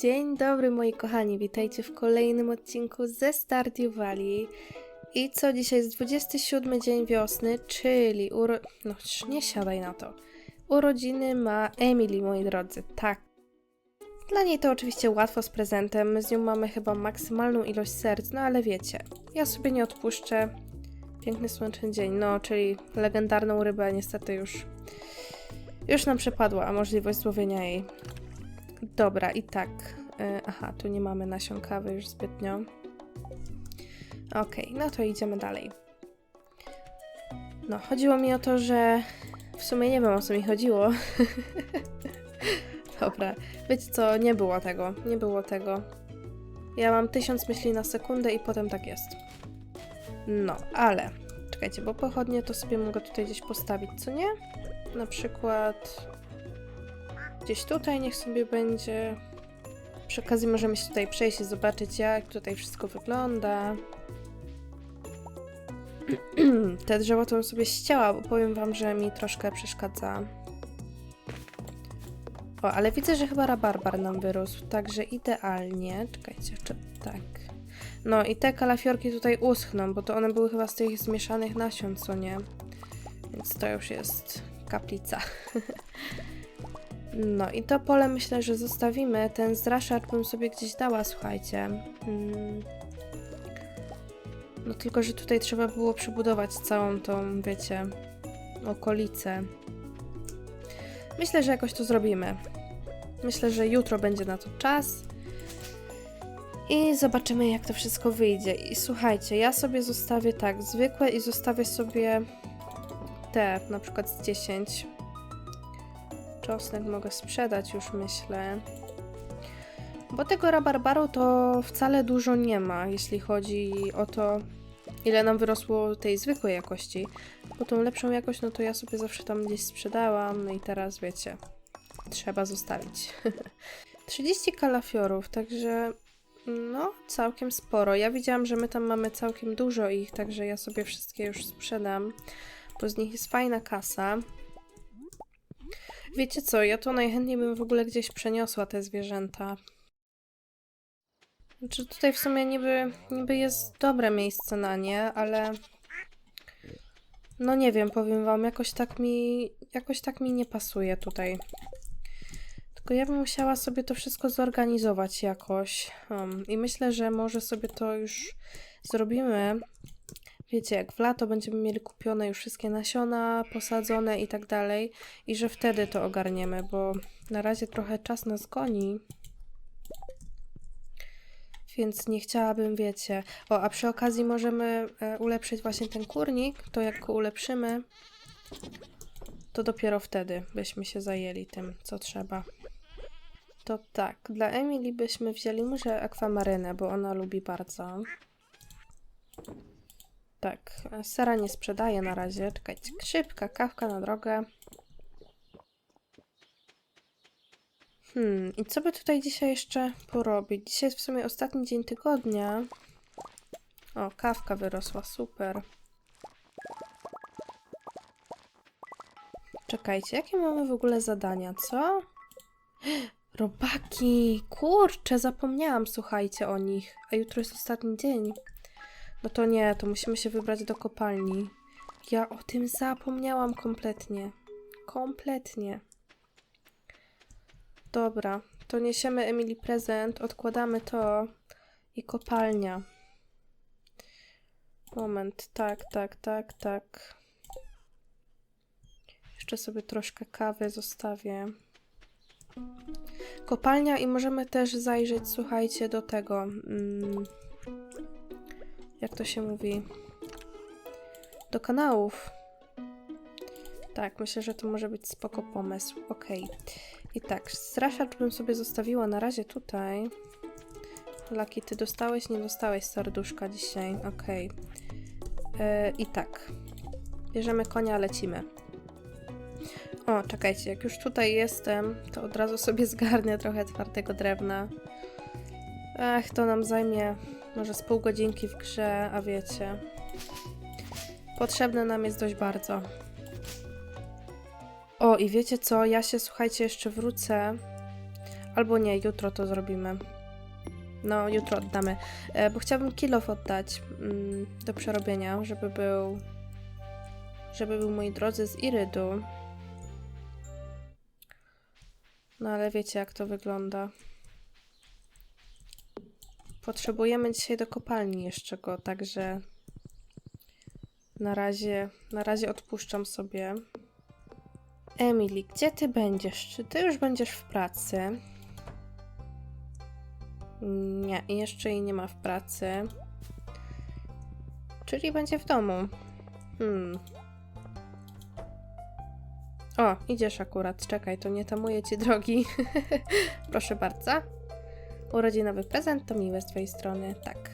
Dzień dobry moi kochani, witajcie w kolejnym odcinku ze Stardew Valley. I co, dzisiaj jest 27 dzień wiosny, czyli uro... No, nie siadaj na to. Urodziny ma Emily, moi drodzy, tak. Dla niej to oczywiście łatwo z prezentem, my z nią mamy chyba maksymalną ilość serc, no ale wiecie, ja sobie nie odpuszczę. Piękny słoneczny dzień, no, czyli legendarną rybę niestety już... Już nam przepadła, możliwość złowienia jej. Dobra, i tak. y, aha, tu nie mamy nasion kawy już zbytnio. Okej, no to idziemy dalej. No, chodziło mi o to, że w sumie nie wiem o co mi chodziło. Dobra, wiecie co, nie było tego, nie było tego. Ja mam tysiąc myśli na sekundę i potem tak jest. No, ale czekajcie, bo pochodnie to sobie mogę tutaj gdzieś postawić, co nie? Na przykład gdzieś tutaj niech sobie będzie. Przy okazji możemy się tutaj przejść i zobaczyć, jak tutaj wszystko wygląda. Te drzewo to bym sobie ścięła, bo powiem wam, że mi troszkę przeszkadza. O, ale widzę, że chyba rabarbar nam wyrósł, także idealnie. Czekajcie, jeszcze tak. No i te kalafiorki tutaj uschną, bo to one były chyba z tych zmieszanych nasion, co nie? Więc to już jest kaplica. No i to pole myślę, że zostawimy. Ten zraszacz bym sobie gdzieś dała, słuchajcie. Mm. No tylko, że tutaj trzeba było przybudować całą tą, wiecie, okolicę. Myślę, że jakoś to zrobimy. Myślę, że jutro będzie na to czas. I zobaczymy, jak to wszystko wyjdzie. I słuchajcie, ja sobie zostawię tak, zwykłe i zostawię sobie te, na przykład z 10. Czosnek mogę sprzedać już, myślę. Bo tego rabarbaru to wcale dużo nie ma, jeśli chodzi o to, ile nam wyrosło tej zwykłej jakości. Bo tą lepszą jakość, no to ja sobie zawsze tam gdzieś sprzedałam, i teraz wiecie, trzeba zostawić. 30 kalafiorów, także no, całkiem sporo. Ja widziałam, że my tam mamy całkiem dużo ich, także ja sobie wszystkie już sprzedam, bo z nich jest fajna kasa. Wiecie co, ja to najchętniej bym w ogóle gdzieś przeniosła te zwierzęta. Znaczy tutaj w sumie niby, niby jest dobre miejsce na nie, ale no nie wiem, powiem wam, jakoś tak mi, jakoś tak mi nie pasuje tutaj. Tylko ja bym musiała sobie to wszystko zorganizować jakoś. Um, I myślę, że może sobie to już zrobimy. Wiecie, jak w lato będziemy mieli kupione już wszystkie nasiona, posadzone i tak dalej, i że wtedy to ogarniemy, bo na razie trochę czas nas goni. Więc nie chciałabym, wiecie. O, a przy okazji możemy e, ulepszyć właśnie ten kurnik. To jak go ulepszymy, to dopiero wtedy byśmy się zajęli tym, co trzeba. To tak, dla Emily byśmy wzięli może akwamarynę, bo ona lubi bardzo. Tak, sera nie sprzedaję na razie. Czekajcie, szybka kawka na drogę. Hmm, i co by tutaj dzisiaj jeszcze porobić? Dzisiaj jest w sumie ostatni dzień tygodnia. O, kawka wyrosła, super. Czekajcie, jakie mamy w ogóle zadania, co? Robaki! Kurczę, zapomniałam, słuchajcie o nich. A jutro jest ostatni dzień. No to nie, to musimy się wybrać do kopalni. Ja o tym zapomniałam kompletnie. Kompletnie. Dobra, to niesiemy Emily prezent, odkładamy to i kopalnia. Moment, tak, tak, tak, tak. Jeszcze sobie troszkę kawy zostawię. Kopalnia i możemy też zajrzeć, słuchajcie, do tego. Mm, jak to się mówi? Do kanałów. Tak, myślę, że to może być spoko pomysł. Okej. I tak, straszacz bym sobie zostawiła na razie tutaj. Laki, ty dostałeś? Nie dostałeś serduszka dzisiaj. Okej. Yy, I tak. Bierzemy konia, lecimy. O, czekajcie, jak już tutaj jestem, to od razu sobie zgarnię trochę twardego drewna. Ach, to nam zajmie może z pół godzinki w grze, a wiecie. Potrzebne nam jest dość bardzo. O, i wiecie co? Ja się, słuchajcie, jeszcze wrócę. Albo nie, jutro to zrobimy. No, jutro oddamy. E, bo chciałabym kilof oddać mm, do przerobienia, żeby był. Żeby był, moi drodzy, z irydu. No ale wiecie, jak to wygląda. Potrzebujemy dzisiaj do kopalni jeszcze go, także na razie, na razie odpuszczam sobie. Emily, gdzie ty będziesz? Czy ty już będziesz w pracy? Nie, jeszcze jej nie ma w pracy. Czyli będzie w domu. Hmm. O, idziesz akurat. Czekaj, to nie tamuję ci drogi. Proszę bardzo. Urodzinowy prezent to miłe z twojej strony. Tak.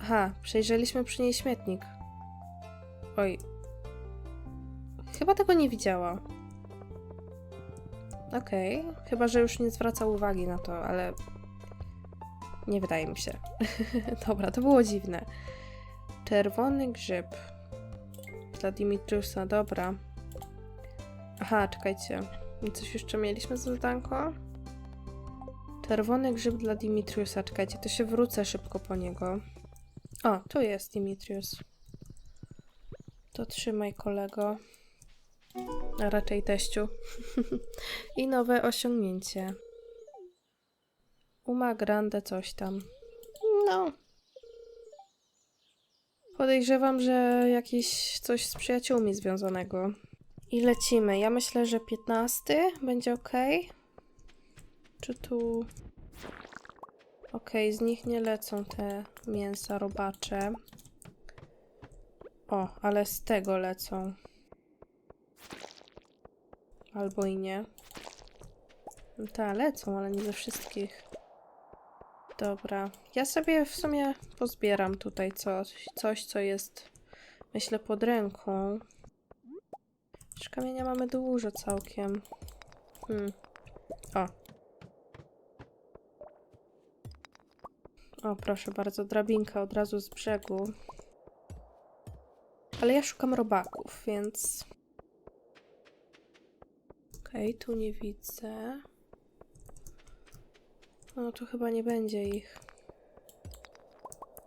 Aha, przejrzeliśmy przy niej śmietnik. Oj. Chyba tego nie widziała. Okej, chyba że już nie zwraca uwagi na to, ale nie wydaje mi się. Dobra, to było dziwne. Czerwony grzyb. Dla Dimitriusa, dobra. Aha, czekajcie. Coś jeszcze mieliśmy za zadanko? Czerwony grzyb dla Dimitriusa. Czekajcie, to się wrócę szybko po niego. O, tu jest Dimitrius. To trzymaj, kolego. A raczej teściu. I nowe osiągnięcie. Uma grande coś tam. No. Podejrzewam, że jakieś coś z przyjaciółmi związanego. I lecimy. Ja myślę, że 15 będzie ok. Czy tu. Ok, z nich nie lecą te mięsa robacze. O, ale z tego lecą. Albo i nie. Ta, lecą, ale nie ze wszystkich. Dobra. Ja sobie w sumie pozbieram tutaj coś, coś co jest, myślę, pod ręką. Też kamienia mamy dużo całkiem. Hmm. O. O, proszę bardzo, drabinka od razu z brzegu. Ale ja szukam robaków, więc... Okej, tu nie widzę. No, tu chyba nie będzie ich.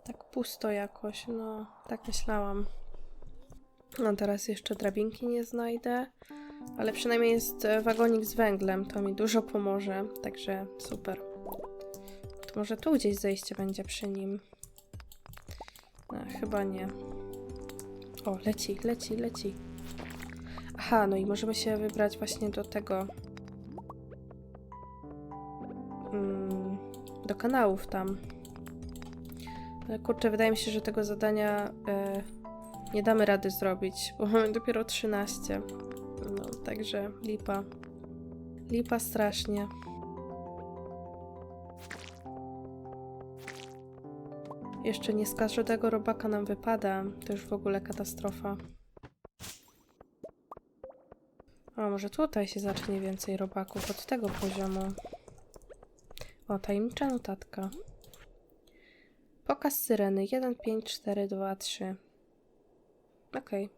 Tak pusto jakoś, no, tak myślałam. No, teraz jeszcze drabinki nie znajdę. Ale przynajmniej jest e, wagonik z węglem, to mi dużo pomoże, także super. Może tu gdzieś zejście będzie przy nim. No, chyba nie. O, leci, leci, leci. Aha, no i możemy się wybrać właśnie do tego. Mm, do kanałów tam. Ale kurczę, wydaje mi się, że tego zadania e, nie damy rady zrobić, bo mamy dopiero 13. No, także lipa. Lipa strasznie. Jeszcze nie z każdego robaka nam wypada. To już w ogóle katastrofa. O, może tutaj się zacznie więcej robaków od tego poziomu. O, tajemnicza notatka. Pokaz syreny 1, 5, 4, 2, 3. Okej.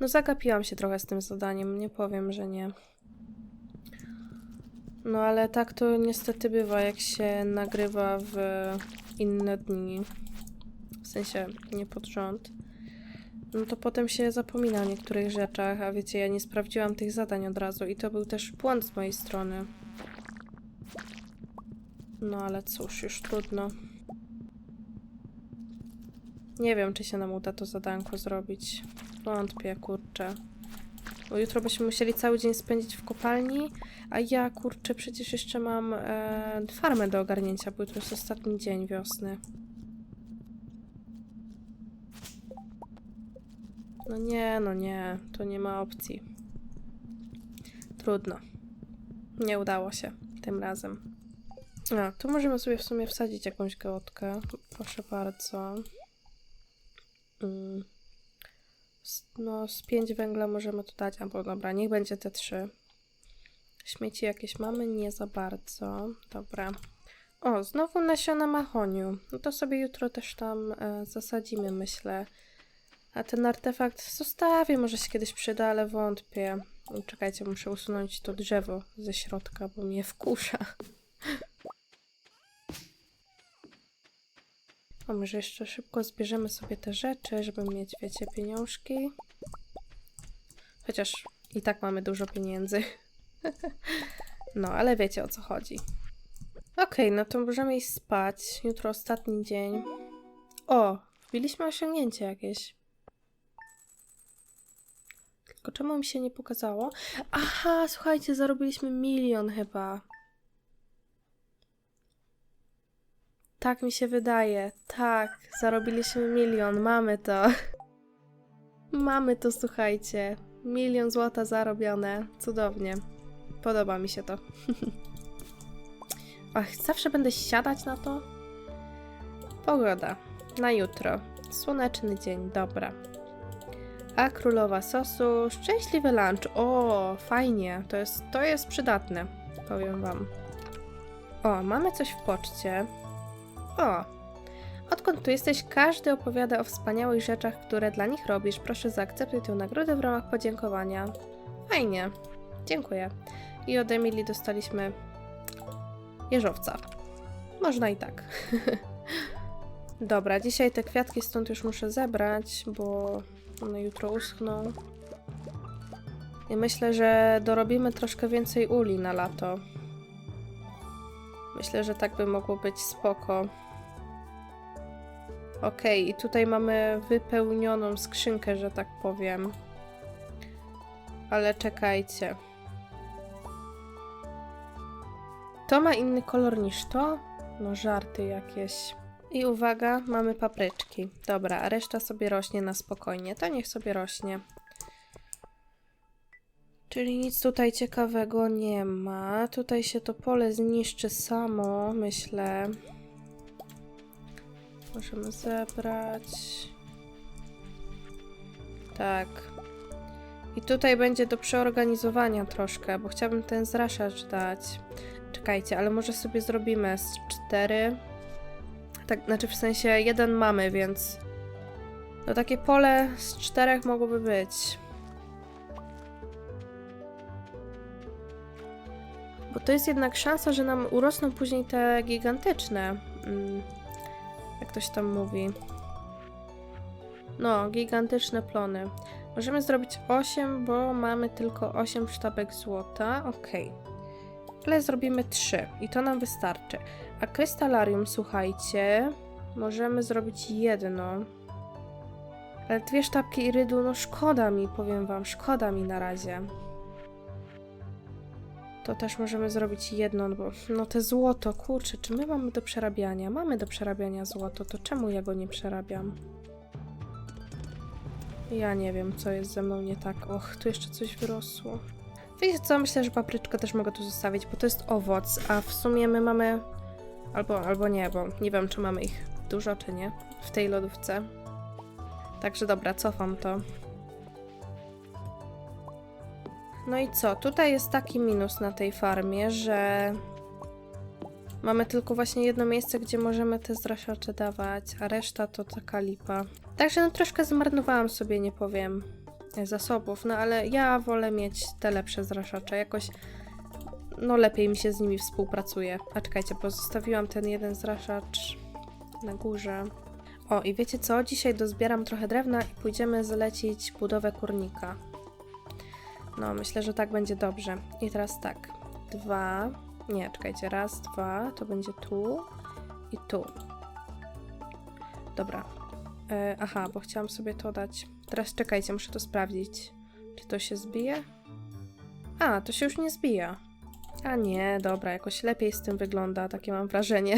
No zagapiłam się trochę z tym zadaniem, nie powiem, że nie. No ale tak to niestety bywa, jak się nagrywa w inne dni. W sensie nie pod rząd. No to potem się zapomina o niektórych rzeczach, a wiecie, ja nie sprawdziłam tych zadań od razu i to był też błąd z mojej strony. No ale cóż, już trudno. Nie wiem, czy się nam uda to zadanko zrobić. Wątpię, kurczę. Bo jutro byśmy musieli cały dzień spędzić w kopalni, a ja, kurczę, przecież jeszcze mam e, farmę do ogarnięcia, bo jutro jest ostatni dzień wiosny. No nie, no nie, to nie ma opcji. Trudno. Nie udało się tym razem. A, tu możemy sobie w sumie wsadzić jakąś geotkę. Proszę bardzo. Mm. No, z 5 węgla możemy tu dać, albo dobra, niech będzie te 3. Śmieci jakieś mamy? Nie za bardzo. Dobra. O, znowu nasiona mahoniu. No to sobie jutro też tam e, zasadzimy, myślę. A ten artefakt zostawię, może się kiedyś przyda, ale wątpię. Czekajcie, muszę usunąć to drzewo ze środka, bo mnie wkusza. A może jeszcze szybko zbierzemy sobie te rzeczy, żeby mieć, wiecie, pieniążki. Chociaż i tak mamy dużo pieniędzy. no, ale wiecie o co chodzi. Okej, no to możemy iść spać. Jutro ostatni dzień. O, wbiliśmy osiągnięcie jakieś. Tylko czemu mi się nie pokazało? Aha, słuchajcie, zarobiliśmy milion chyba. Tak mi się wydaje. Tak, zarobiliśmy milion. Mamy to. Mamy to, słuchajcie. Milion złota zarobione. Cudownie. Podoba mi się to. Ach, zawsze będę siadać na to. Pogoda. Na jutro. Słoneczny dzień. Dobra. A królowa sosu. Szczęśliwy lunch. O, fajnie. To jest, to jest przydatne. Powiem wam. O, mamy coś w poczcie. O! Odkąd tu jesteś, każdy opowiada o wspaniałych rzeczach, które dla nich robisz. Proszę zaakceptuj tę nagrodę w ramach podziękowania. Fajnie. Dziękuję. I od Emily dostaliśmy jeżowca. Można i tak. Dobra, dzisiaj te kwiatki stąd już muszę zebrać, bo one jutro uschną. I myślę, że dorobimy troszkę więcej uli na lato. Myślę, że tak by mogło być spoko. Okej, i tutaj mamy wypełnioną skrzynkę, że tak powiem. Ale czekajcie. To ma inny kolor niż to? No żarty jakieś. I uwaga, mamy papryczki. Dobra, reszta sobie rośnie na spokojnie. To niech sobie rośnie. Czyli nic tutaj ciekawego nie ma. Tutaj się to pole zniszczy samo, myślę. Możemy zebrać. Tak. I tutaj będzie do przeorganizowania troszkę, bo chciałabym ten zraszacz dać. Czekajcie, ale może sobie zrobimy z cztery. Tak, znaczy w sensie jeden mamy, więc no takie pole z czterech mogłoby być. To jest jednak szansa, że nam urosną później te gigantyczne. Mm, jak ktoś tam mówi. No, gigantyczne plony. Możemy zrobić 8, bo mamy tylko 8 sztabek złota. Okej. Ale zrobimy 3 i to nam wystarczy. A krystalarium, słuchajcie, możemy zrobić jedno. Ale dwie sztabki irydu, no szkoda mi, powiem wam, szkoda mi na razie. To też możemy zrobić jedno, no bo no te złoto, kurczę, czy my mamy do przerabiania? Mamy do przerabiania złoto, to czemu ja go nie przerabiam? Ja nie wiem, co jest ze mną nie tak. Och, tu jeszcze coś wyrosło. Wiecie co, myślę, że papryczkę też mogę tu zostawić, bo to jest owoc, a w sumie my mamy... Albo, albo nie, bo nie wiem, czy mamy ich dużo, czy nie w tej lodówce. Także dobra, cofam to. No i co? Tutaj jest taki minus na tej farmie, że mamy tylko właśnie jedno miejsce, gdzie możemy te zraszacze dawać, a reszta to taka lipa. Także no troszkę zmarnowałam sobie, nie powiem, zasobów, no ale ja wolę mieć te lepsze zraszacze. Jakoś no lepiej mi się z nimi współpracuje. A czekajcie, bo zostawiłam ten jeden zraszacz na górze. O, i wiecie co? Dzisiaj dozbieram trochę drewna i pójdziemy zlecić budowę kurnika. No, myślę, że tak będzie dobrze. I teraz tak. Dwa. Nie, czekajcie. Raz, dwa. To będzie tu i tu. Dobra. E, aha, bo chciałam sobie to dać. Teraz czekajcie, muszę to sprawdzić. Czy to się zbije? A, to się już nie zbija. A nie, dobra, jakoś lepiej z tym wygląda, takie mam wrażenie.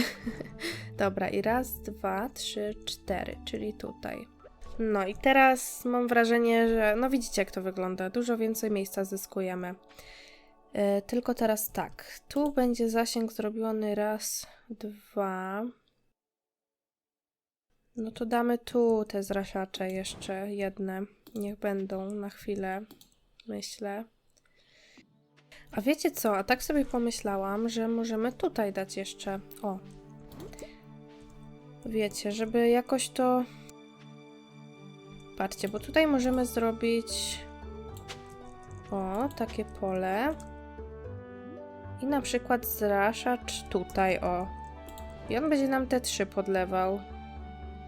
dobra, i raz, dwa, trzy, cztery, czyli tutaj. No i teraz mam wrażenie, że no widzicie jak to wygląda, dużo więcej miejsca zyskujemy. Yy, tylko teraz tak, tu będzie zasięg zrobiony raz, dwa. No to damy tu te zraszacze jeszcze jedne, niech będą na chwilę, myślę. A wiecie co, a tak sobie pomyślałam, że możemy tutaj dać jeszcze, o. Wiecie, żeby jakoś to Patrzcie, bo tutaj możemy zrobić O, takie pole. I na przykład zraszacz tutaj, o. I on będzie nam te trzy podlewał.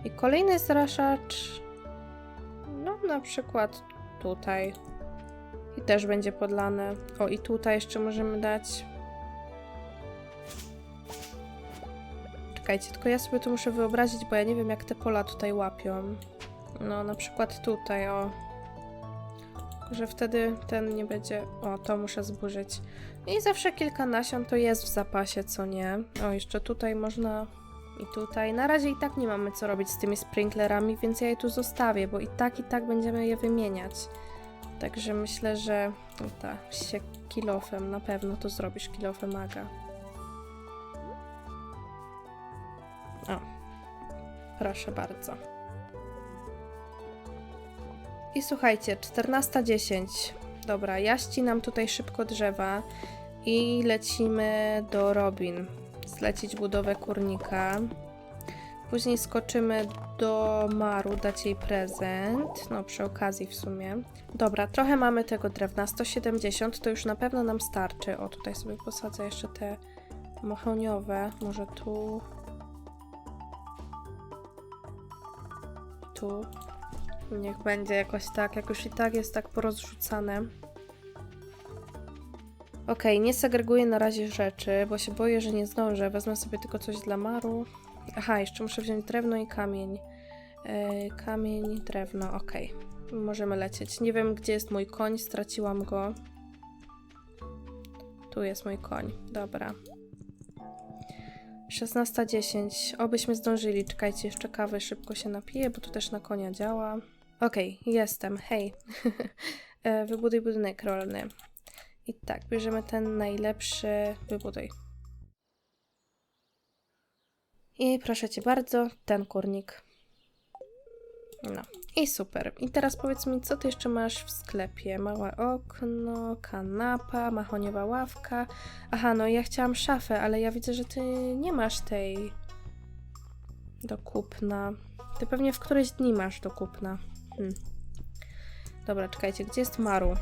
I kolejny zraszacz. No, na przykład tutaj. I też będzie podlane. O, i tutaj jeszcze możemy dać. Czekajcie, tylko ja sobie to muszę wyobrazić, bo ja nie wiem, jak te pola tutaj łapią. No, na przykład tutaj, o. Że wtedy ten nie będzie. O, to muszę zburzyć. I zawsze kilka nasion to jest w zapasie, co nie? O, jeszcze tutaj można. I tutaj. Na razie i tak nie mamy co robić z tymi sprinklerami, więc ja je tu zostawię, bo i tak, i tak będziemy je wymieniać. Także myślę, że. No tak, się kilofem, na pewno to zrobisz, kilofem maga. O, proszę bardzo. I słuchajcie, 14.10. Dobra, ja ścinam tutaj szybko drzewa i lecimy do Robin. Zlecić budowę kurnika. Później skoczymy do Maru, dać jej prezent. No, przy okazji w sumie. Dobra, trochę mamy tego drewna. 170 to już na pewno nam starczy. O, tutaj sobie posadzę jeszcze te mahoniowe. Może tu. Tu. Niech będzie jakoś tak, jak już i tak jest tak porozrzucane. Okej, nie segreguję na razie rzeczy, bo się boję, że nie zdążę. Wezmę sobie tylko coś dla Maru. Aha, jeszcze muszę wziąć drewno i kamień. Yy, kamień, drewno, okej. Możemy lecieć. Nie wiem, gdzie jest mój koń, straciłam go. Tu jest mój koń, dobra. 16.10. Obyśmy zdążyli. Czekajcie, jeszcze kawy szybko się napiję, bo tu też na konia działa. Okej, jestem. Hej. E, Wybuduj budynek rolny. I tak, bierzemy ten najlepszy. Wybuduj. I proszę cię bardzo, ten kurnik. No. I super. I teraz powiedz mi, co ty jeszcze masz w sklepie? Małe okno, kanapa, mahoniowa ławka. Aha, no ja chciałam szafę, ale ja widzę, że ty nie masz tej do kupna. Ty pewnie w któreś dni masz do kupna. Hmm. Dobra, czekajcie, gdzie jest Maru?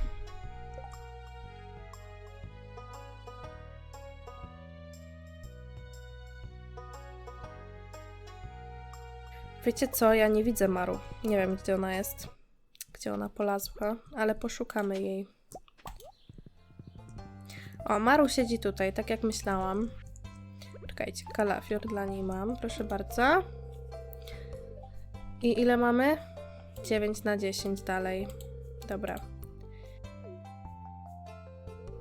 Wiecie co? Ja nie widzę Maru. Nie wiem, gdzie ona jest. Gdzie ona polazła, ale poszukamy jej. O, Maru siedzi tutaj, tak jak myślałam. Czekajcie, kalafior dla niej mam, proszę bardzo. I ile mamy? 9 na 10 dalej. Dobra.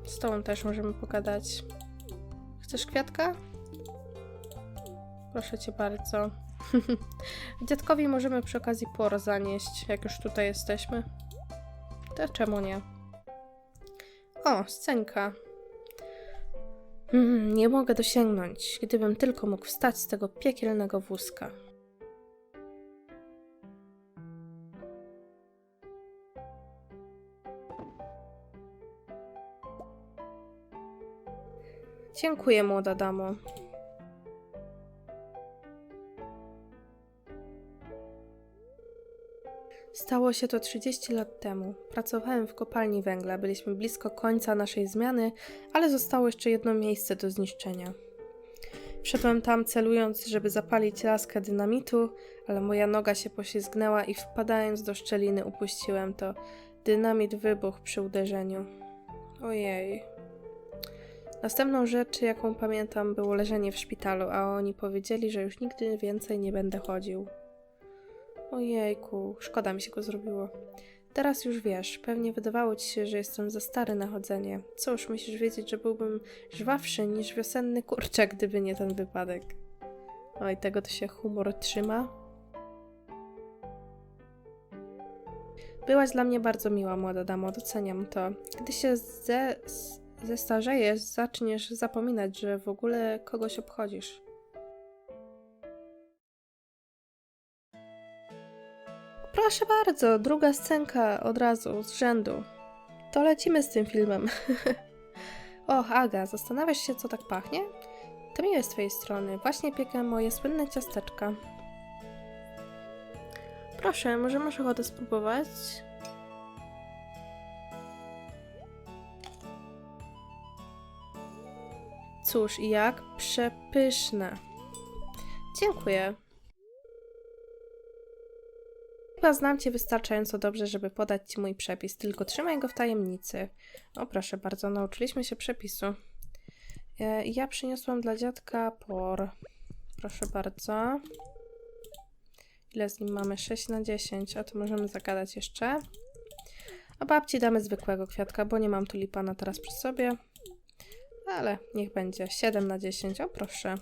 Z tobą też możemy pogadać. Chcesz kwiatka? Proszę cię bardzo. Dziadkowi możemy przy okazji por zanieść, jak już tutaj jesteśmy. To czemu nie? O, scenka. Mm, nie mogę dosięgnąć, gdybym tylko mógł wstać z tego piekielnego wózka. Dziękuję, młoda damo. Stało się to 30 lat temu. Pracowałem w kopalni węgla, byliśmy blisko końca naszej zmiany, ale zostało jeszcze jedno miejsce do zniszczenia. Wszedłem tam celując, żeby zapalić laskę dynamitu, ale moja noga się poślizgnęła i wpadając do szczeliny upuściłem to. Dynamit wybuchł przy uderzeniu. Ojej. Następną rzecz, jaką pamiętam, było leżenie w szpitalu, a oni powiedzieli, że już nigdy więcej nie będę chodził. Ojejku, szkoda mi się go zrobiło. Teraz już wiesz, pewnie wydawało ci się, że jestem za stary na chodzenie. Cóż, musisz wiedzieć, że byłbym żwawszy niż wiosenny kurczak, gdyby nie ten wypadek. Oj, tego to się humor trzyma. Byłaś dla mnie bardzo miła, młoda damo, doceniam to. Gdy się ze, zestarzejesz, zaczniesz zapominać, że w ogóle kogoś obchodzisz. Proszę bardzo, druga scenka od razu, z rzędu. To lecimy z tym filmem. Och, Aga, zastanawiasz się, co tak pachnie? To miłe z twojej strony. Właśnie piekę moje słynne ciasteczka. Proszę, może masz ochotę spróbować? Cóż, jak przepyszne. Dziękuję. Chyba znam cię wystarczająco dobrze, żeby podać ci mój przepis, tylko trzymaj go w tajemnicy. O, proszę bardzo, nauczyliśmy się przepisu. E, Ja przyniosłam dla dziadka por. Proszę bardzo. Ile z nim mamy? 6 na 10, a to możemy zagadać jeszcze. A babci damy zwykłego kwiatka, bo nie mam tulipana teraz przy sobie. Ale niech będzie. 7 na 10, o proszę.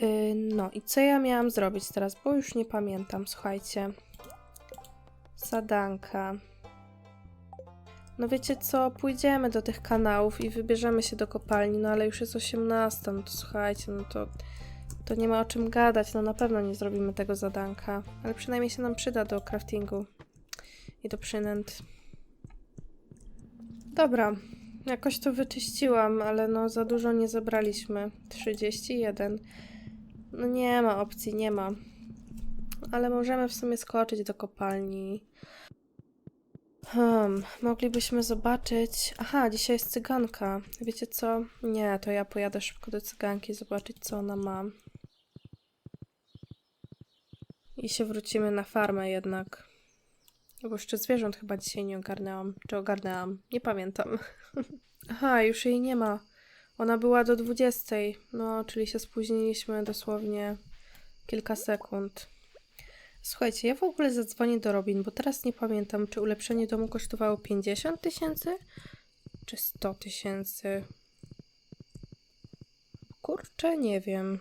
Yy, no i co ja miałam zrobić teraz, bo już nie pamiętam, słuchajcie. Zadanka. No wiecie co, pójdziemy do tych kanałów i wybierzemy się do kopalni, no ale już jest 18, no to słuchajcie, no to, to nie ma o czym gadać, no na pewno nie zrobimy tego zadanka, ale przynajmniej się nam przyda do craftingu i do przynęt. Dobra, jakoś to wyczyściłam, ale no za dużo nie zebraliśmy. 31. No nie ma opcji, nie ma. Ale możemy w sumie skoczyć do kopalni. Hmm, moglibyśmy zobaczyć. Aha, dzisiaj jest cyganka. Wiecie co? Nie, to ja pojadę szybko do cyganki zobaczyć, co ona ma. I się wrócimy na farmę jednak. Bo jeszcze zwierząt chyba dzisiaj nie ogarnęłam. Czy ogarnęłam? Nie pamiętam. Aha, już jej nie ma. Ona była do 20. No, czyli się spóźniliśmy dosłownie kilka sekund. Słuchajcie, ja w ogóle zadzwonię do Robin, bo teraz nie pamiętam, czy ulepszenie domu kosztowało 50 tysięcy, czy 100 tysięcy. Kurczę, nie wiem.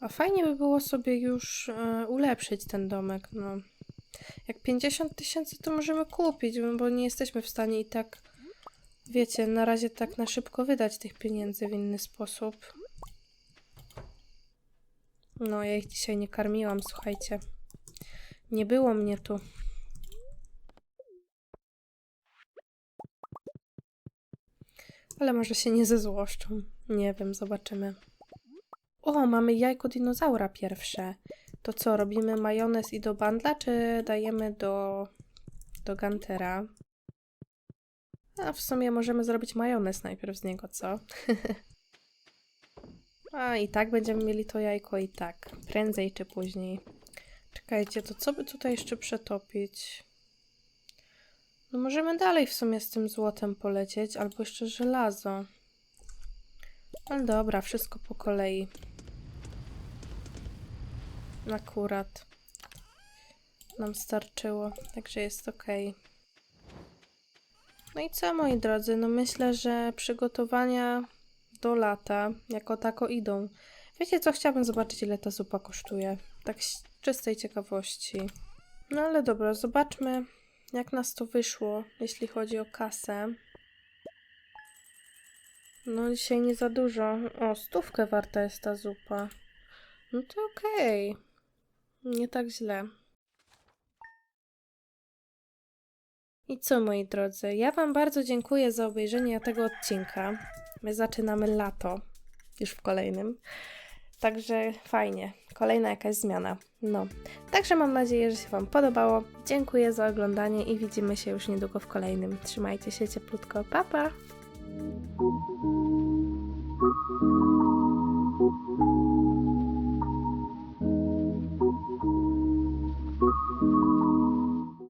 A fajnie by było sobie już e, ulepszyć ten domek, no. Jak 50 tysięcy to możemy kupić, bo nie jesteśmy w stanie i tak, wiecie, na razie tak na szybko wydać tych pieniędzy w inny sposób. No, ja ich dzisiaj nie karmiłam, słuchajcie. Nie było mnie tu. Ale może się nie zezłoszczą. Nie wiem, zobaczymy. O, mamy jajko dinozaura pierwsze. To co, robimy majonez i do bandla, czy dajemy do, do gantera? A w sumie możemy zrobić majonez najpierw z niego, co? A i tak będziemy mieli to jajko i tak. Prędzej czy później. Czekajcie, to co by tutaj jeszcze przetopić? No możemy dalej w sumie z tym złotem polecieć, albo jeszcze żelazo. Ale dobra, wszystko po kolei. Akurat. Nam starczyło, także jest ok. No i co, moi drodzy? No myślę, że przygotowania do lata jako tako idą. Wiecie co? Chciałabym zobaczyć, ile ta zupa kosztuje. Tak z czystej ciekawości. No ale dobra, zobaczmy, jak nas to wyszło, jeśli chodzi o kasę. No dzisiaj nie za dużo. O, stówkę warta jest ta zupa. No to okej. Nie tak źle. I co, moi drodzy, ja Wam bardzo dziękuję za obejrzenie tego odcinka. My zaczynamy lato, już w kolejnym. Także fajnie, kolejna jakaś zmiana. No, także mam nadzieję, że się Wam podobało. Dziękuję za oglądanie i widzimy się już niedługo w kolejnym. Trzymajcie się cieplutko, pa pa!